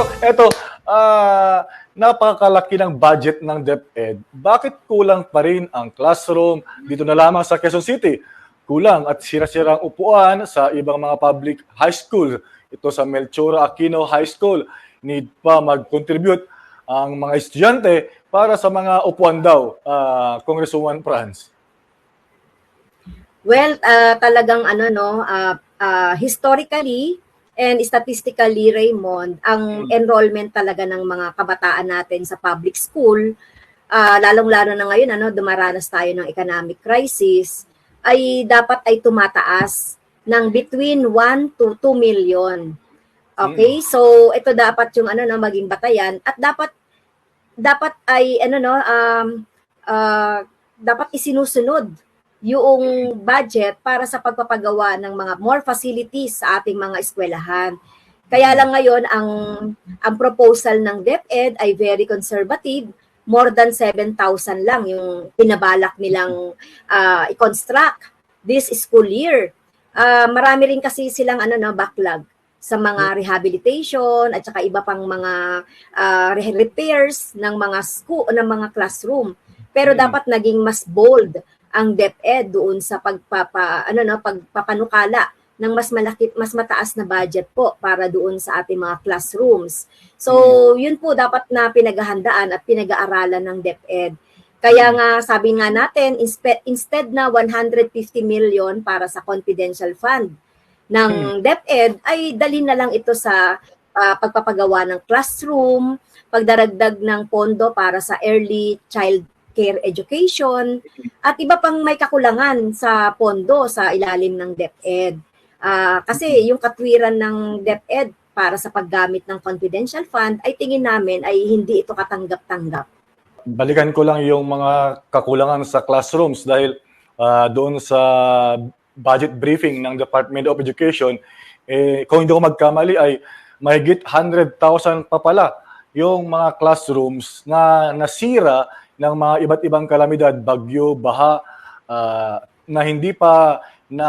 Pero eto, ah, napakalaki ng budget ng DepEd. Bakit kulang pa rin ang classroom dito na lamang sa Quezon City? Kulang at sira-sirang upuan sa ibang mga public high school. Ito sa Melchora Aquino High School. Need pa mag-contribute ang mga estudyante para sa mga upuan daw, ah, Congresswoman Franz. Well, ah, talagang ano no, ah, ah, historically and statistically Raymond, ang enrollment talaga ng mga kabataan natin sa public school, ah, lalong-lalo na ngayon ano, dumaranas tayo ng economic crisis, ay dapat ay tumataas ng between 1 to 2 million. Okay? So ito dapat yung ano no maging batayan at dapat dapat ay ano no um ah, dapat isinusunod yung budget para sa pagpapagawa ng mga more facilities sa ating mga eskwelahan. Kaya lang ngayon ang ang proposal ng DepEd ay very conservative, more than 7,000 lang yung pinabalak nilang ah, i-construct this school year. Ah, marami rin kasi silang ano no backlog sa mga rehabilitation at saka iba pang mga re- repairs ng mga school ng mga classroom. Pero Mm. dapat naging mas bold ang DepEd doon sa pagpapa ano no pagpapanukala ng mas malaki mas mataas na budget po para doon sa ating mga classrooms. So, yun po dapat na pinaghahandaan at pinag-aaralan ng DepEd. Kaya nga sabi nga natin instead na 150 million para sa confidential fund ng DepEd ay dalhin na lang ito sa ah, pagpapagawa ng classroom, pagdaragdag ng pondo para sa early child care education at iba pang may kakulangan sa pondo sa ilalim ng DepEd. Ah, kasi yung katwiran ng DepEd para sa paggamit ng confidential fund ay tingin namin ay hindi ito katanggap-tanggap. Balikan ko lang yung mga kakulangan sa classrooms dahil ah, doon sa budget briefing ng Department of Education, eh, kung hindi ko magkamali ay mahigit 100,000 pa pala yung mga classrooms na nasira ng mga iba't ibang kalamidad, bagyo, baha, ah, na hindi pa na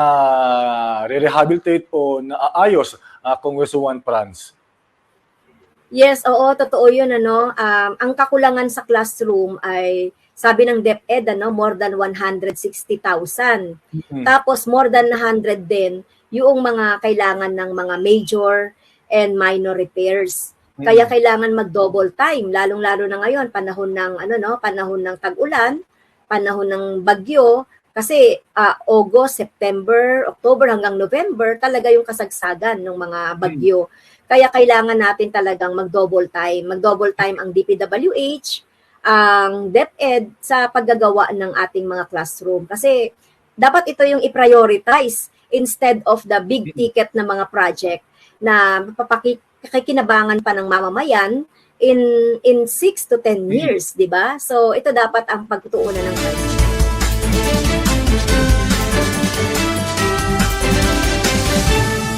re-rehabilitate o naaayos uh, Congresswoman Franz. Yes, oo, totoo 'yun ano. Um, ang kakulangan sa classroom ay sabi ng DepEd ano, more than 160,000. Tapos more than 100 din yung mga kailangan ng mga major and minor repairs. Kaya kailangan mag-double time, lalong-lalo na ngayon, panahon ng ano no, panahon ng tag-ulan, panahon ng bagyo, kasi ah, August, September, October hanggang November talaga yung kasagsagan ng mga bagyo. Kaya kailangan natin talagang mag-double time. Mag-double time ang DPWH, ang DepEd sa paggagawa ng ating mga classroom. Kasi dapat ito yung i-prioritize instead of the big ticket na mga project na papakikinabangan pa ng mamamayan in in 6 to 10 years, 'di ba? So ito dapat ang pagtutuunan ng pansin.